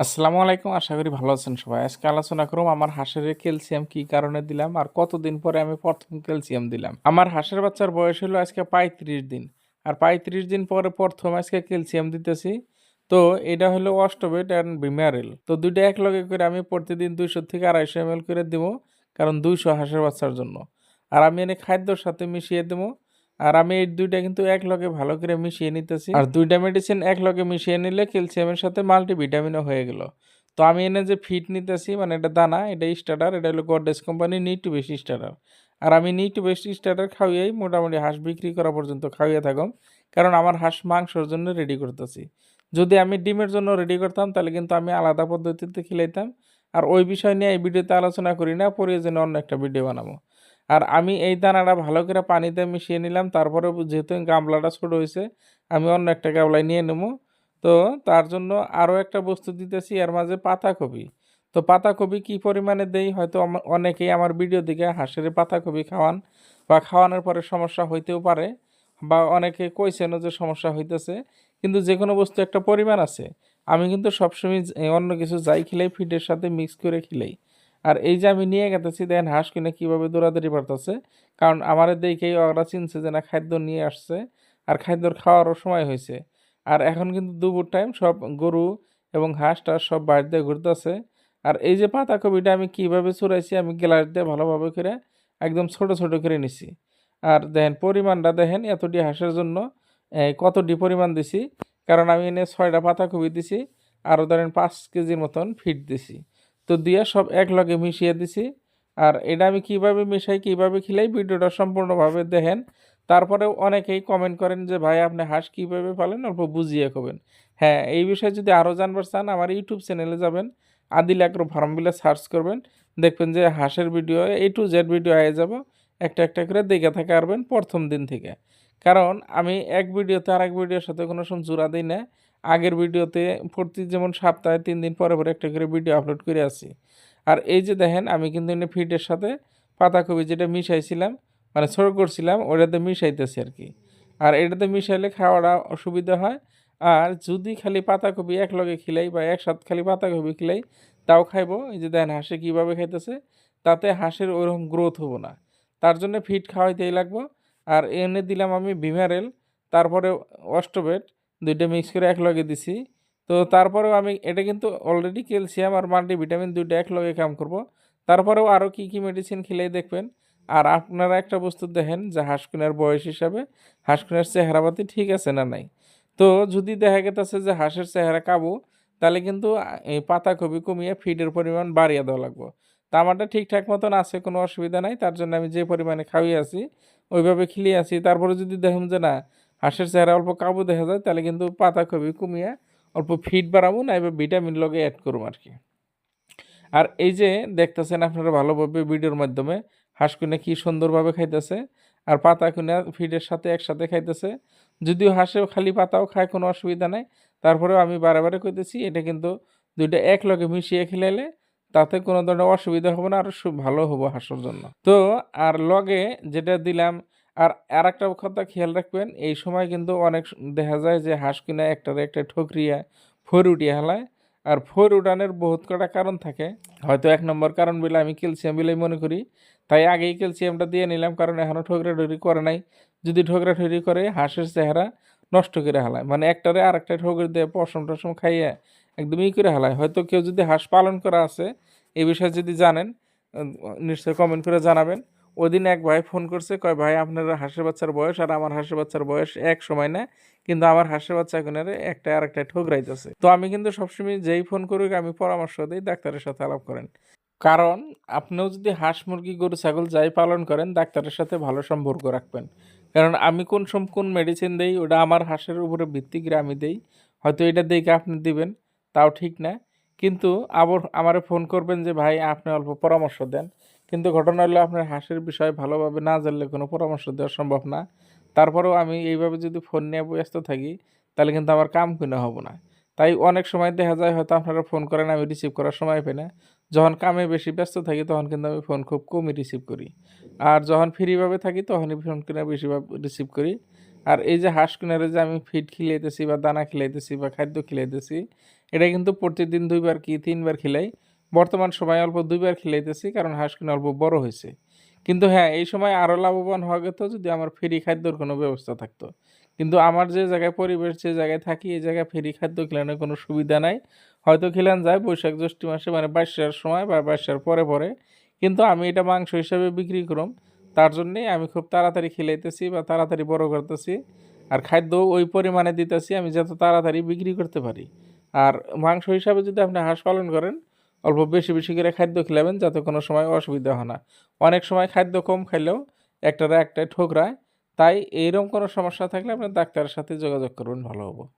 আসসালামু আলাইকুম, আশা করি ভালো আছেন সবাই। আজকে আলোচনা করব আমার হাঁসের ক্যালসিয়াম কি কারণে দিলাম আর কতদিন পরে আমি প্রথম ক্যালসিয়াম দিলাম। আমার হাঁসের বাচ্চার বয়স হলো আজকে পঁয়ত্রিশ দিন আর পঁয়ত্রিশ দিন পরে প্রথম আজকে ক্যালসিয়াম দিতেছি। তো এটা হলো অস্টোবেট অ্যান্ড ভিমারেল তো দুইটা এক লগে করে আমি প্রতিদিন দুইশো থেকে আড়াইশো এম করে দেবো, কারণ দুইশো হাঁসের বাচ্চার জন্য। আর আমি এনে খাদ্যর সাথে মিশিয়ে দেবো আর আমি এই দুইটা কিন্তু এক লগে ভালো করে মিশিয়ে নিতেছি। আর দুইটা মেডিসিন এক লগে মিশিয়ে নিলে ক্যালসিয়ামের সাথে মাল্টিভিটামিনও হয়ে গেল। তো আমি এনে যে ফিট নিতেছি মানে এটা দানা, এটা স্টার্টার এটা হলো গডরেজ কোম্পানি নিট টু বেশি স্টার্টার আর আমি নিট টু বেশি স্টার্টার খাওয়াই মোটামুটি হাঁস বিক্রি করা পর্যন্ত খাওয়াইয়া থাকম, কারণ আমার হাঁস মাংসর জন্য রেডি করতেছি। যদি আমি ডিমের জন্য রেডি করতাম, তাহলে কিন্তু আমি আলাদা পদ্ধতিতে খিলাইতাম। আর ওই বিষয় নিয়ে এই ভিডিওতে আলোচনা করি না, পরে যেন অন্য একটা ভিডিও বানাবো। আর আমি এই দানাটা ভালো করে পানিতে মিশিয়ে নিলাম তারপরে যেহেতু গামলাটা ছোট হয়েছে, আমি অন্য একটা গামলায় নিয়ে নেব। তো তার জন্য আরও একটা বস্তু দিতেছি, এর মাঝে পাতাকপি। তো পাতাকপি কী পরিমাণে দেই? হয়তো অনেকেই আমার ভিডিও দিকে হাঁসের পাতাকপি খাওয়ান বা খাওয়ানোর পরে সমস্যা হইতেও পারে বা অনেকে কইছেনও যে সমস্যা হইতেছে, কিন্তু যে কোনো বস্তু একটা পরিমাণ আছে। আমি কিন্তু সবসময় অন্য কিছু যাই খিলাই ফিডের সাথে মিক্স করে খিলাই। আর এই যে আমি নিয়ে গেতেছি দেখেন হাঁস কিনে কীভাবে দৌড়াদৌড়ি পারতেছে কারণ আমার দেখেই ওরা চিনছে যে না, খাদ্য নিয়ে আসছে আর খাদ্যর খাওয়ারও সময় হয়েছে। আর এখন কিন্তু দুপুর টাইম সব গরু এবং হাঁসটা সব বাইরে দিয়ে ঘুরতেছে। আর এই যে পাতাকপিটা আমি কীভাবে চুরাইছি আমি গ্লাস দিয়ে ভালোভাবে করে একদম ছোট ছোট করে নিছি। আর দেখেন পরিমাণটা দেখেন এতটি হাঁসের জন্য কতটি পরিমাণ দিছি? কারণ আমি এনে ছয়টা পাতাকপি দিছি আরও ধরেন পাঁচ কেজির মতন ফিট দিছি। তো দিয়ে সব এক লগে মিশিয়ে দিছি। আর এটা আমি কীভাবে মিশাই, কীভাবে খিলাই ভিডিওটা সম্পূর্ণভাবে দেখেন। তারপরেও অনেকেই কমেন্ট করেন যে, ভাই, আপনি হাঁস কীভাবে পালেন? অল্প বুঝিয়ে কবেন। হ্যাঁ এই বিষয়ে যদি আরও জানবার চান, আমার ইউটিউব চ্যানেলে যাবেন, আদিল আগ্রো ফার্ম বিলে সার্চ করবেন। দেখবেন যে, হাঁসের video A to Z video আয়ে যাব, একটা একটা করে দেখে থাকে পারবেন প্রথম দিন থেকে। কারণ আমি এক ভিডিওতে আর এক ভিডিওর সাথে কোনো সময় জোড়া দিই না। আগের ভিডিওতে প্রতি যেমন সপ্তাহে তিন দিন পরে পরে একটা করে ভিডিও আপলোড করে আসি। আর এই যে দেখেন, আমি কিন্তু এনে ফিডের সাথে পাতাকপি যেটা মিশাইছিলাম মানে ছোট করছিলাম, ওটাতে মিশাইতেছি আর কি। আর এটাতে মিশাইলে খাওয়াটা অসুবিধা হয়। আর যদি খালি পাতাকপি এক লগে খিলাই বা একসাথে খালি পাতাকপি খিলাই, তাও খাইবো। এই যে দেখেন, হাঁসে কীভাবে খাইতেছে, তাতে হাঁসের ওইরকম গ্রোথ হব না। তার জন্য ফিট খাওয়াইতেই লাগবো। আর এনে দিলাম আমি ভিমারেল তারপরে অস্টোবেট দুইটা মিক্স করে এক লগে দিছি। তো তারপরেও আমি, এটা কিন্তু অলরেডি ক্যালসিয়াম আর মাল্টিভিটামিন দুইটা এক লগে কাম করব। তারপরেও আরও কী কী মেডিসিন খেলেই দেখবেন। আর আপনারা একটা বস্তু দেখেন যে হাঁসকুনের বয়স হিসাবে হাঁসকুনের চেহারাপাতি ঠিক আছে না নাই? তো যদি দেখা গেতেছে যে হাঁসের চেহারা কাবু, তাহলে কিন্তু এই পাতাকপি কমিয়ে ফিডের পরিমাণ বাড়িয়ে দেওয়া লাগবে। তা আমারটা ঠিকঠাক মতন আছে, কোনো অসুবিধা নাই। তার জন্য আমি যে পরিমাণে খাওয়িয়ে আছি, ওইভাবে খিলিয়ে আছি। তারপরে যদি দেখুন যে না হাঁসের চেহারা অল্প কাবু দেখা যায়, তাহলে কিন্তু পাতা পাতাকপি কমিয়ে, অল্প ফিট বাড়াবো না এবার ভিটামিন লগে অ্যাড করব আর কি। আর এই যে দেখতেছেন আপনারা ভালোভাবে ভিডিওর মাধ্যমে, হাঁস হাঁসকুনে কি সুন্দরভাবে খাইতেছে, আর পাতা কুনে ফিডের সাথে একসাথে খাইতেছে, যদিও হাঁসেও খালি পাতাও খায়, কোনো অসুবিধা নাই, তারপরেও আমি বারে কইতেছি, এটা কিন্তু দুইটা এক লগে মিশিয়ে খেলাইলে তাতে কোনো ধরনের অসুবিধা হবে না আরও ভালো হব হাঁসের জন্য। তো আর লগে যেটা দিলাম আর আর একটা কথা খেয়াল রাখবেন, এই সময় কিন্তু অনেক দেখা যায় যে হাঁস কিনা একটার একটা ঠকরিয়া ফোর উঠিয়ে হেলায়। আর ফোর উঠানের বহুত কটা কারণ থাকে। হয়তো এক নম্বর কারণ বলে আমি ক্যালসিয়াম বলেই মনে করি। তাই আগেই ক্যালসিয়ামটা দিয়ে নিলাম, কারণ এখনও ঠোকরা ঠুকরি করে নাই। যদি ঠোকরা ঠুকরি করে, হাঁসের চেহারা নষ্ট করে হালায়। মানে একটারে আর একটা ঠোকরি দিয়ে পশম টসম খাইয়ে একদম ই করে হালায়। হয়তো কেউ যদি হাঁস পালন করা আছে এই বিষয়ে যদি জানেন নিশ্চয়ই কমেন্ট করে জানাবেন। ওদিন এক ভাই ফোন করছে, কয়, ভাই, আপনার হাঁসের বাচ্চার বয়স আর আমার হাঁসের বাচ্চার বয়স এক সময় না, কিন্তু আমার হাঁসের বাচ্চা এখন একটা আর একটা ঠোকরাইতেছে। তো আমি কিন্তু সবসময় যেই ফোন করুক, আমি পরামর্শ দিই ডাক্তারের সাথে আলাপ করেন। কারণ আপনিও যদি হাঁস, মুরগি, গরু, ছাগল যাই পালন করেন, ডাক্তারের সাথে ভালো সম্পর্ক রাখবেন। কারণ আমি কোন সম, কোন মেডিসিন দেই, ওটা আমার হাঁসের উপরে ভিত্তি করে আমি দেই। হয়তো এটা দেখে আপনি দিবেন, তাও ঠিক না। কিন্তু আবার আমারে ফোন করবেন যে, ভাই, আপনি অল্প পরামর্শ দেন। কিন্তু ঘটনা হলো আপনার হাঁসের বিষয়ে ভালোভাবে না জানলে কোনো পরামর্শ দেওয়া সম্ভব না। তারপরেও আমি এইভাবে যদি ফোন নিয়ে ব্যস্ত থাকি, তাহলে কিন্তু আমার কাম কিনা হব না। তাই অনেক সময় দেখা যায় হয়তো আপনারা ফোন করেন, আমি রিসিভ করার সময় পাই না। যখন কামে বেশি ব্যস্ত থাকি, তখন কিন্তু আমি ফোন খুব কমই রিসিভ করি। আর যখন ফ্রিভাবে থাকি, তখনই ফোন কিনে বেশি রিসিভ করি। আর এই যে হাঁস কিনারে যে আমি ফিড খিলাইতেছি বা দানা খিলাইতেছি বা খাদ্য খিলাইতেছি এটা কিন্তু প্রতিদিন দুইবার কি তিনবার খিলাই। বর্তমান সময় অল্প দুইবার খিলাইতেছি কারণ হাঁস কিনা অল্প বড় হয়েছে। কিন্তু হ্যাঁ এই সময় আরও লাভবান হওয়া গেত যদি আমার ফ্রি খাদ্যর কোনো ব্যবস্থা থাকতো। কিন্তু আমার যে জায়গায় পরিবেশ, যে জায়গায় থাকি, এই জায়গায় ফ্রি খাদ্য খেলানোর কোনো সুবিধা নাই। হয়তো খেলান যায় বৈশাখ জ্যৈষ্ঠ মাসে মানে বাইশার সময় বা বাইশার পরে পরে। কিন্তু আমি এটা মাংস হিসাবে বিক্রি করম। তার জন্যেই আমি খুব তাড়াতাড়ি খেলাইতেছি বা তাড়াতাড়ি বড় করতেছি। আর খাদ্য ওই পরিমাণে দিতেছি আমি যত তাড়াতাড়ি বিক্রি করতে পারি। আর মাংস হিসাবে যদি আপনি হাঁস পালন করেন, অল্প বেশি বেশি করে খাদ্য খেলাবেন যাতে কোনো সময় অসুবিধা হয় না। অনেক সময় খাদ্য কম খাইলেও একটারে একটাই ঠোকরায় তাই এইরকম কোনো সমস্যা থাকলে আপনার ডাক্তারের সাথে যোগাযোগ করবেন, ভালো হব।